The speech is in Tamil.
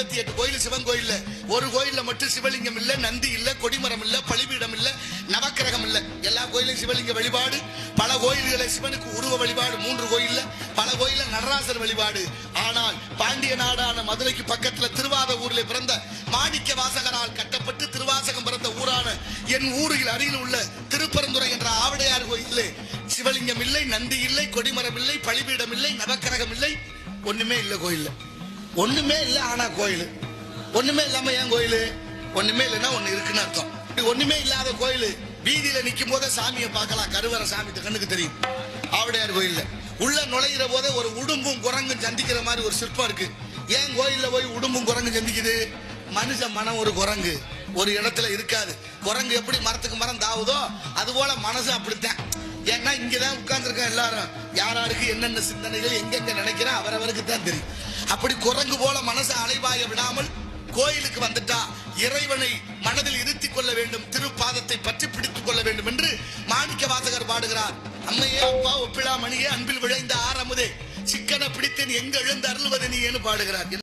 ஆயிரத்தி எட்டு கோயில் சிவன் கோயில்ல. ஒரு கோயில்ல மட்டும் சிவலிங்கம் இல்ல நந்தி இல்ல கொடிமரம் இல்ல பழிபீடம் இல்ல நவக்கிரகம் இல்ல. எல்லா கோயிலும் சிவலிங்க வழிபாடு. பல கோயில்களை சிவனுக்கு உருவ வழிபாடு மூன்று கோயில்ல. பல கோயில்ல நடராசர் வழிபாடு. ஆனால் பாண்டிய நாடான மதுரைக்கு பக்கத்துல திருவாத ஊரில் பிறந்த மாணிக்க வாசகரால் கட்டப்பட்டு திருவாசகம் பிறந்த ஊரான என் ஊரில் அருகில் உள்ள திருப்பரந்துரை என்ற ஆவடையார் கோயிலே சிவலிங்கம் இல்லை நந்தி இல்லை கொடிமரம் இல்லை பழிபீடம் இல்லை நவக்கிரகம் இல்லை. ஒண்ணுமே இல்லை கோயில்ல. ஒண்ணுமே இல்ல ஆனா கோயில். ஒண்ணுமே இல்லாம ஏன் கோயில்? ஒண்ணுமே இல்லைன்னா ஒண்ணு இருக்குன்னு அர்த்தம். ஒண்ணுமே இல்லாத கோயில். வீதியில நிக்கும் போதே சாமியை பார்க்கலாம். கருவற சாமி கண்ணுக்கு தெரியும். ஆவிடையார் கோயில்ல. உள்ள நுழையிற போதே ஒரு உடும்பும் குரங்கும் சந்திக்கிற மாதிரி ஒரு சிற்பம் இருக்கு. ஏன் கோயில்ல போய் உடும்பும் குரங்கும் சந்திக்குது? மனுஷ மனம் ஒரு குரங்கு. ஒரு இடத்துல இருக்காது. குரங்கு எப்படி மரத்துக்கு மரம் தாவுதோ அது போல மனசு அப்படித்தான். ஏன்னா இங்கதான் உட்கார்ந்துருக்கோம் எல்லாரும். யார் யாருக்கு என்னென்ன சிந்தனைகள் எங்கெங்க நினைக்கிறா அவரவருக்கு தான் தெரியும். அப்படி குரங்கு போல மனசை அலைவாய விடாமல் கோயிலுக்கு வந்துட்டா இறைவனை மனதில் இருத்திக் கொள்ள வேண்டும் திருப்பாதத்தை பற்றி பிடித்துக் கொள்ள வேண்டும் என்று மாணிக்க வாசகர் பாடுகிறார். அம்மையே அப்பா ஒப்பிலா மணியே அன்பில் விளைந்த ஆரமுதே சிக்கன பிடித்தேன் எங்க எழுந்து அருள்வது நீ பாடுகிறார்.